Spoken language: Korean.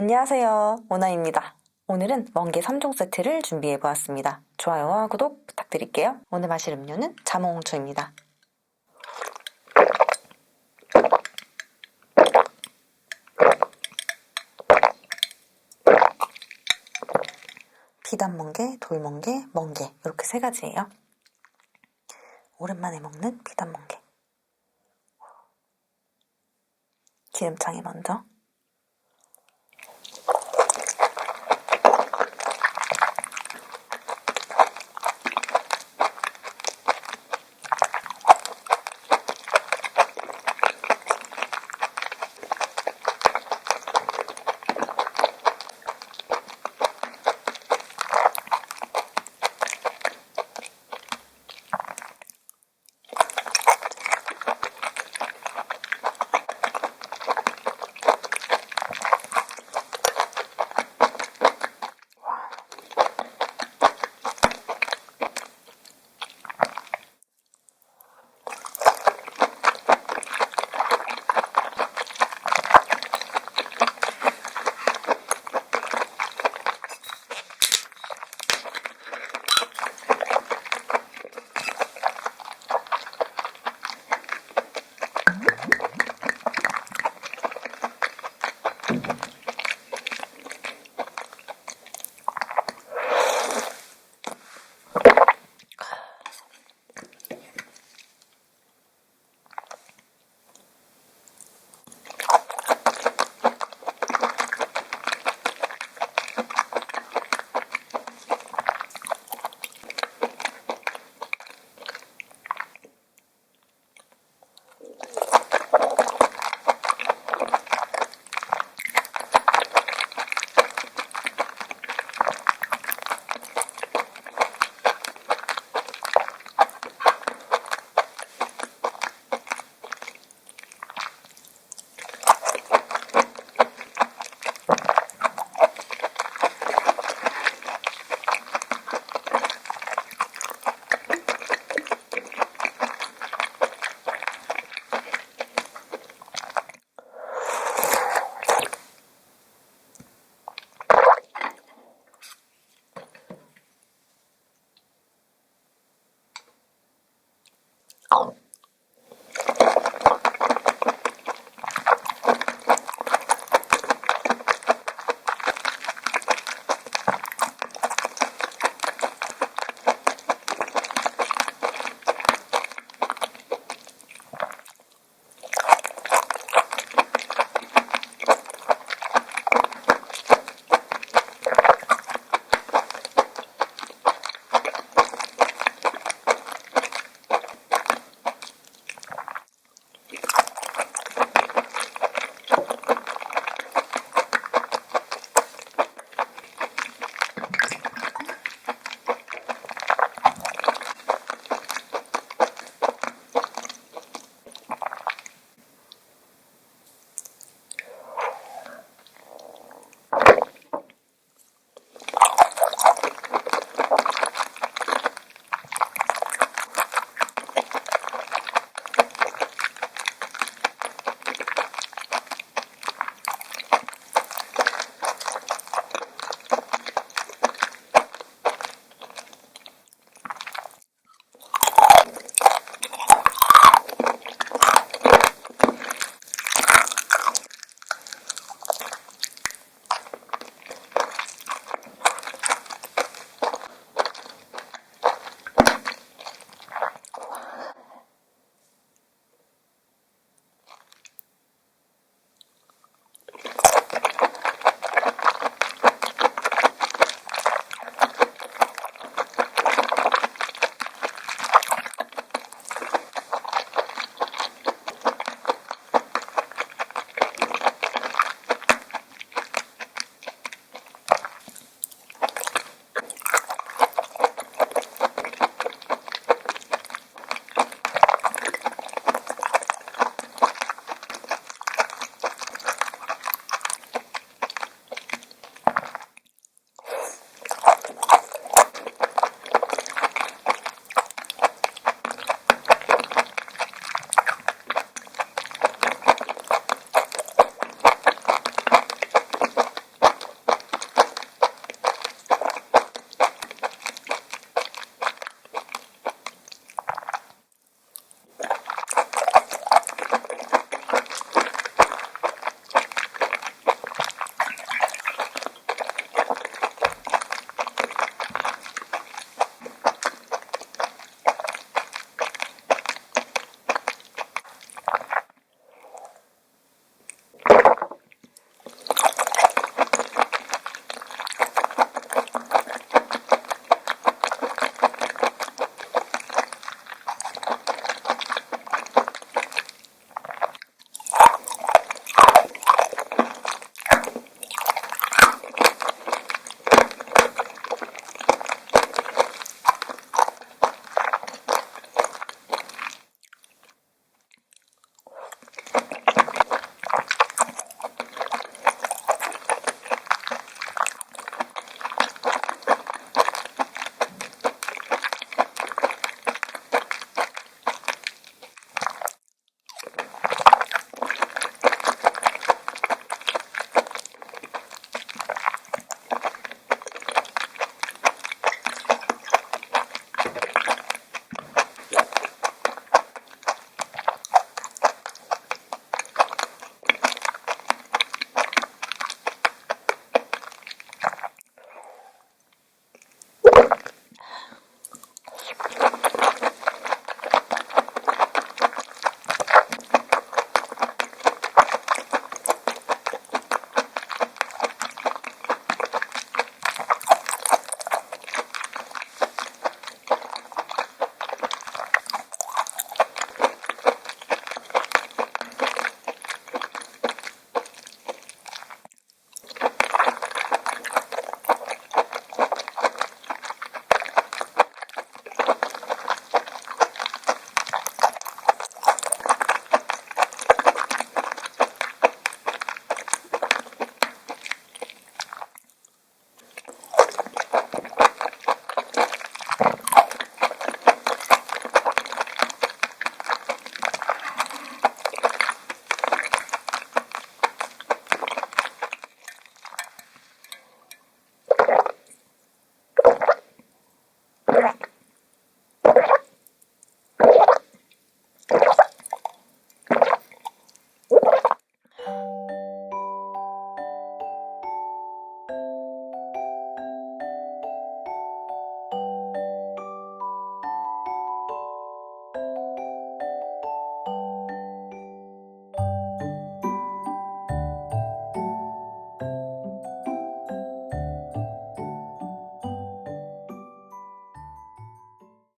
안녕하세요. 오나입니다. 오늘은 멍게 3종 세트를 준비해 보았습니다. 좋아요와 구독 부탁드릴게요. 오늘 마실 음료는 자몽홍초입니다. 비단멍게, 돌멍게, 멍게 이렇게 세 가지예요. 오랜만에 먹는 비단멍게. 기름장에 먼저 Blah.